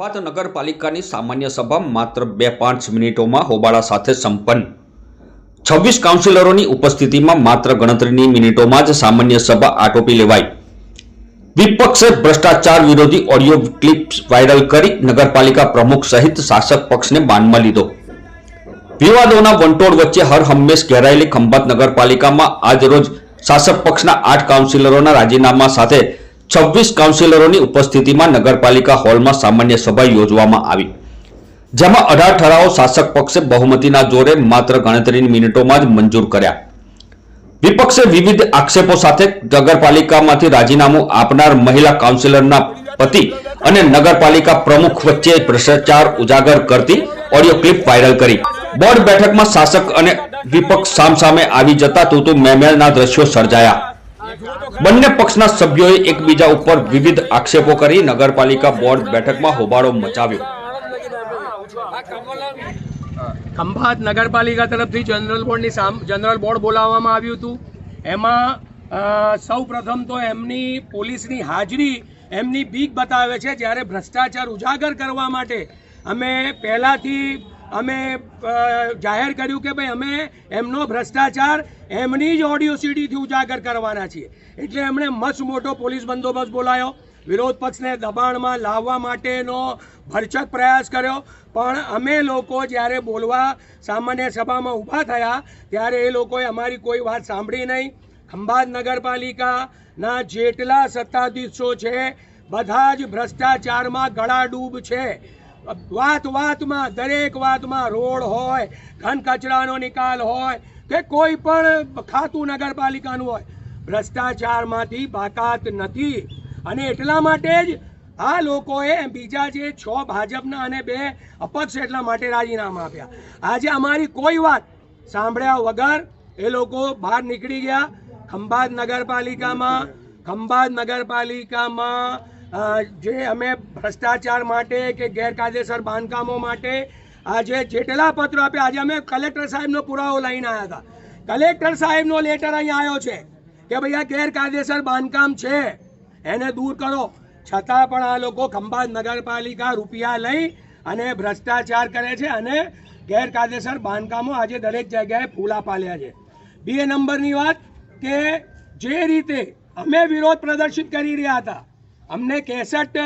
ખંભાત નગરપાલિકાની સામાન્ય સભા માત્ર બે પાંચ મિનિટોમાં હોબાળા સાથે સંપન્ન. છવ્વીસ કાઉન્સિલરોની ઉપસ્થિતિમાં માત્ર ગણતરીની મિનિટોમાં જ સામાન્ય સભા આટોપી લેવાઈ. વિપક્ષે ભ્રષ્ટાચાર વિરોધી ઓડિયો ક્લિપ્સ વાયરલ કરી નગરપાલિકા પ્રમુખ સહિત શાસક પક્ષને માનમાં લીધો. વિવાદોના વંટોળ વચ્ચે હર હંમેશ ઘેરાયેલી ખંભાત નગરપાલિકામાં આજરોજ શાસક પક્ષના આઠ કાઉન્સિલરોના રાજીનામા સાથે છવ્વીસ કાઉન્સિલરોની ઉપસ્થિતિમાં નગરપાલિકા હોલમાં સામાન્ય સભા યોજવામાં આવી. જેમાં અઢાર ઠરાવો શાસક પક્ષે બહુમતીના જોરે માત્ર ગણતરીની મિનિટોમાં જ મંજૂર કર્યા. વિપક્ષે વિવિધ આક્ષેપો સાથે નગરપાલિકામાંથી રાજીનામું આપનાર મહિલા કાઉન્સિલરના પતિ અને નગરપાલિકા પ્રમુખ વચ્ચે ભ્રષ્ટાચાર ઉજાગર કરતી ઓડિયો ક્લિપ વાયરલ કરી. બોર્ડ બેઠકમાં શાસક અને વિપક્ષ સામસામે આવી જતા તૂતુ મેમેલના દ્રશ્યો સર્જાયા. બંને પક્ષના સભ્યોએ એકબીજા ઉપર વિવિધ આક્ષેપો કરી નગરપાલિકા બોર્ડ બેઠકમાં હોબાળો મચાવ્યો. ખંભાત નગરપાલિકા તરફથી જનરલ બોર્ડની જનરલ બોર્ડ બોલાવવામાં આવ્યું હતું. એમાં સૌ પ્રથમ તો એમની પોલીસની હાજરી એમની બીક બતાવે છે જ્યારે ભ્રષ્ટાચાર ઉજાગર કરવા માટે અમે પહેલાંથી અમે જાહેર કર્યું કે ભાઈ અમે એમનો ભ્રષ્ટાચાર એમની જ ઓડિયો સીડીથી ઉજાગર કરવાના છીએ. એટલે એમણે મસ્ત મોટો પોલીસ બંદોબસ્ત બોલાયો. વિરોધ પક્ષને દબાણમાં લાવવા માટેનો ભરચક પ્રયાસ કર્યો. પણ અમે લોકો જ્યારે બોલવા સામાન્ય સભામાં ઊભા થયા, ત્યારે એ લોકોએ અમારી કોઈ વાત સાંભળી નહીં. ખંભાત નગરપાલિકાના જેટલા સત્તાધીશો છે, બધા જ ભ્રષ્ટાચારમાં ગળાડૂબ છે. વાત વાતમાં, દરેક વાતમાં રોડ હોય, ઘન કચરાનો નિકાલ હોય, કે કોઈ પણ ખાતું નગરપાલિકાનું હોય. ભ્રષ્ટાચારમાંથી બાકાત નથી. અને એટલા માટે જ આ લોકોએ બીજા જે છ ભાજપના અને બે અપક્ષ એટલા માટે રાજીનામા આપ્યા. આજે અમારી કોઈ વાત સાંભળ્યા વગર એ લોકો બહાર નીકળી ગયા. ખંભાત નગરપાલિકામાં ખંભાત નગરપાલિકામાં જે અમે ભ્રષ્ટાચાર માટે કે ગેરકાયદેસર બાંધકામો માટે આજે જેટલા પત્રો આપ્યા. આજે અમે કલેક્ટર સાહેબનો પુરાવો લઈને આવ્યા હતા. કલેક્ટર સાહેબનો લેટર અહીં આવ્યો છે કે ભાઈ આ ગેરકાયદેસર બાંધકામ છે. એને દૂર કરો. છતાં પણ આ લોકો ખંભાત નગરપાલિકા રૂપિયા લઈ અને ભ્રષ્ટાચાર કરે છે અને ગેરકાયદેસર બાંધકામો આજે દરેક જગ્યાએ ફૂલા પાલ્યા છે. બે નંબરની વાત કે જે રીતે અમે વિરોધ પ્રદર્શિત કરી રહ્યા હતા અમને કેસેટ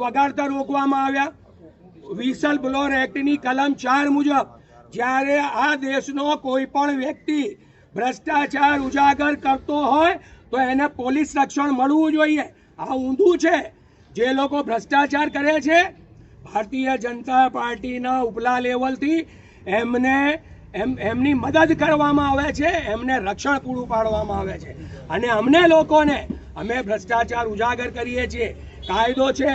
વગાડતા રોકવામાં આવ્યા. વિસલ બ્લોર એક્ટની કલમ ચાર મુજબ, જ્યારે આ દેશનો કોઈ પણ વ્યક્તિ ભ્રષ્ટાચાર ઉજાગર કરતો હોય, તો એને પોલીસ રક્ષણ મળવું જોઈએ. આ ઊંધું છે. જે લોકો ભ્રષ્ટાચાર કરે છે, ભારતીય જનતા પાર્ટીના ઉપલા લેવલથી એમને, એમ, એમની મદદ કરવામાં આવે છે, એમને રક્ષણ પૂરું પાડવામાં આવે છે. અને અમને લોકોને અમે ભ્રષ્ટાચાર ઉજાગર કરીએ છીએ. કાયદો છે.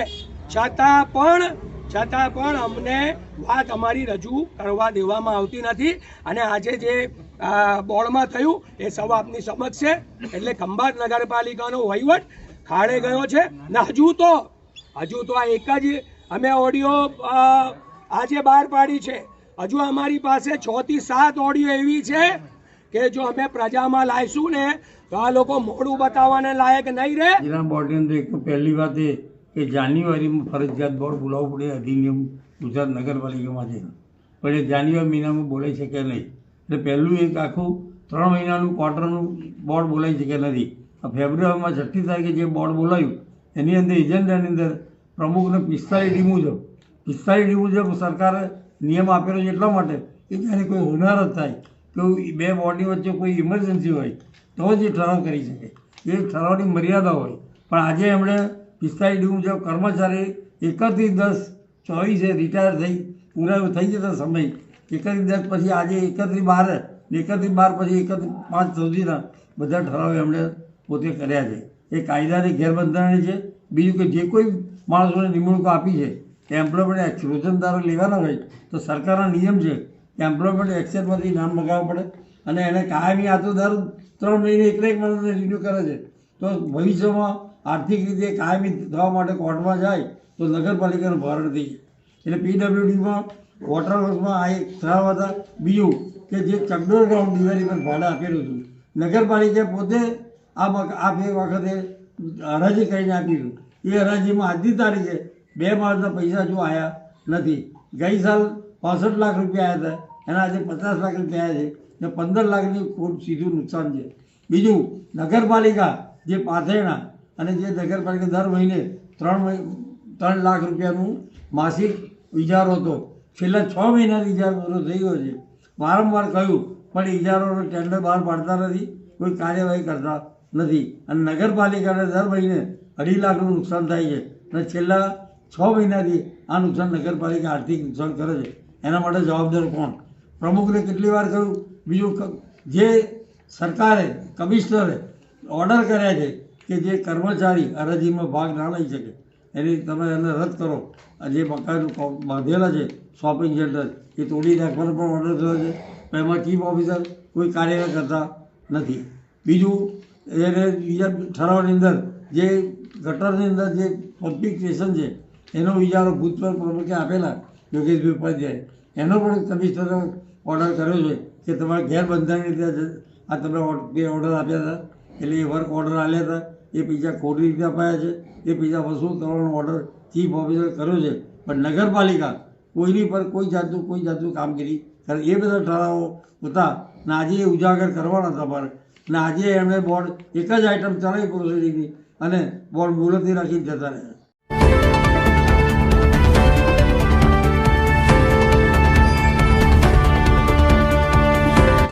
છતાં પણ છતાં પણ અમને વાત અમારી રજૂ કરવા દેવામાં આવતી નથી. અને આજે જે બોર્ડમાં થયું, એ સૌ આપની સમક્ષ છે. એટલે ખંભાત નગરપાલિકાનો વહીવટ ખાડે ગયો છે. ને હજુ તો હજુ તો આ એક જ, અમે ઓડિયો આજે બહાર પાડી છે. હજુ અમારી પાસે છ થી સાત ઓડિયો એવી છે કે જો અમે પ્રજામાં લાવીશું ને તો આ લોકો મોડું બતાવવાને લાયક નહીં રહે જિલ્લા અંદર એક તો પહેલી વાત એ જાન્યુઆરીમાં ફરજિયાત બોર્ડ બોલાવવું પડે અધિનિયમ ગુજરાત નગરપાલિકામાં છે. પણ એ જાન્યુઆરી મહિનામાં બોલાઈ શકે નહીં? એટલે પહેલું એક આખું ત્રણ મહિનાનું ક્વાર્ટરનું બોર્ડ બોલાઈ શકે નથી? ફેબ્રુઆરીમાં છઠ્ઠી તારીખે જે બોર્ડ બોલાયું, એની અંદર એજન્ડાની અંદર પ્રમુખને પિસ્તાલીસ ડી મુજબ પિસ્તાળીસ ડી મુજબ સરકારે નિયમ આપેલો છે એટલા માટે કે જ્યારે કોઈ હોનાર જ થાય. કે બે બોર્ડની વચ્ચે કોઈ ઇમરજન્સી હોય, તો જ એ ઠરાવ કરી શકે. એ ઠરાવની મર્યાદા હોય. પણ આજે એમણે પિસ્તાળીસ ડી મુજબ કર્મચારી એકત્રીસ દસ ચોવીસે રિટાયર થઈ, પૂરા થઈ જતા સમય. એકત્રીસ દસ પછી આજે એકત્રીસ બાર એકત્રીસ બાર પછી એકત્રીસ પાંચ સુધીના બધા ઠરાવ એમણે પોતે કર્યા છે. એ કાયદાની ગેરબંધારણી છે. બીજું કે જે કોઈ માણસોને નિમણૂક આપી છે, કે એમ્પ્લોયમેન્ટ રોજંદારો લેવાના હોય, તો સરકારના નિયમ છે એમ્પ્લોયમેન્ટ એક્સચેન્જમાંથી નામ મગાવવું પડે. અને એને કાયમી આ તો દર ત્રણ મહિને એક એક મહિને રિન્યુ કરે છે. તો ભવિષ્યમાં આર્થિક રીતે કાયમી થવા માટે કોર્ટમાં જાય તો નગરપાલિકાનું ભારણ થઈ જાય. એટલે પીડબ્લ્યુડીમાં વોટર હાઉસમાં આ એક ઠરાવ હતા. બીજું કે જે ચકડોર ગ્રાઉન્ડ દિવાળી પર ભાડે આપેલું હતું. નગરપાલિકાએ પોતે આ આ બે વખતે હરાજી કરીને આપ્યું એ હરાજીમાં આજની તારીખે બે માસના પૈસા જો આવ્યા નથી. ગઈ સાલ પાસઠ લાખ રૂપિયા આવ્યા હતા. એના આજે પચાસ લાખ રૂપિયા આવ્યા છે. ને પંદર લાખની ખોટ સીધું નુકસાન છે. બીજું, નગરપાલિકા જે પાથરણા અને જે નગરપાલિકા દર મહિને ત્રણ ત્રણ લાખ રૂપિયાનું માસિક ઇજારો હતો. છેલ્લા છ મહિનાથી ઇજારો થઈ ગયો છે. વારંવાર કહ્યું, પણ ઇજારોનો ટેન્ડર બહાર પાડતા નથી. કોઈ કાર્યવાહી કરતા નથી. અને નગરપાલિકાને દર મહિને અઢી લાખનું નુકસાન થાય છે. અને છેલ્લા છ મહિનાથી આ નુકસાન નગરપાલિકા આર્થિક નુકસાન કરે છે. એના માટે જવાબદાર કોણ? પ્રમુખને કેટલી વાર કહ્યું? બીજું જે સરકારે, કમિશનરે ઓર્ડર કર્યા છે કે જે કર્મચારી અરજીમાં ભાગ ના લઈ શકે, એની તમે એને રદ કરો. જે મકાન બાંધેલા છે શોપિંગ સેન્ટર એ તોડી નાખવાનો પણ ઓર્ડર થયો છે. પણ એમાં ચીફ ઓફિસર કોઈ કાર્યવાહી કરતા નથી. બીજું, એને બીજા ઠરાવની અંદર જે ગટરની અંદર જે પબ્લિક સ્ટેશન છે, એનો વિચારો ભૂતપૂર્વ પ્રમુખે આપેલા યોગેશભાઈ ઉપાધ્યાય. એનો પણ કમિશનરે ઓર્ડર કર્યો છે કે તમારે ગેરબંધારણની રીતે આ તમે બે ઓર્ડર આપ્યા હતા. એટલે એ વર્ક ઓર્ડર આપ્યા હતા. એ પૈસા ખોટી રીતે અપાયા છે. એ પૈસા વસૂલ કરવાનો ઓર્ડર ચીફ ઓફિસર કર્યો છે. પણ નગરપાલિકા કોઈની પર કોઈ જાતનું કોઈ જાતનું કામગીરી કરે. એ બધા ઠરાવો હતા. ને આજે એ ઉજાગર કરવાના હતા મારે ને આજે એમણે બોર્ડ એક જ આઈટમ ચલાવી પ્રોસેસિંગની અને બોર્ડ મુલતવી રાખીને જતા રહ્યા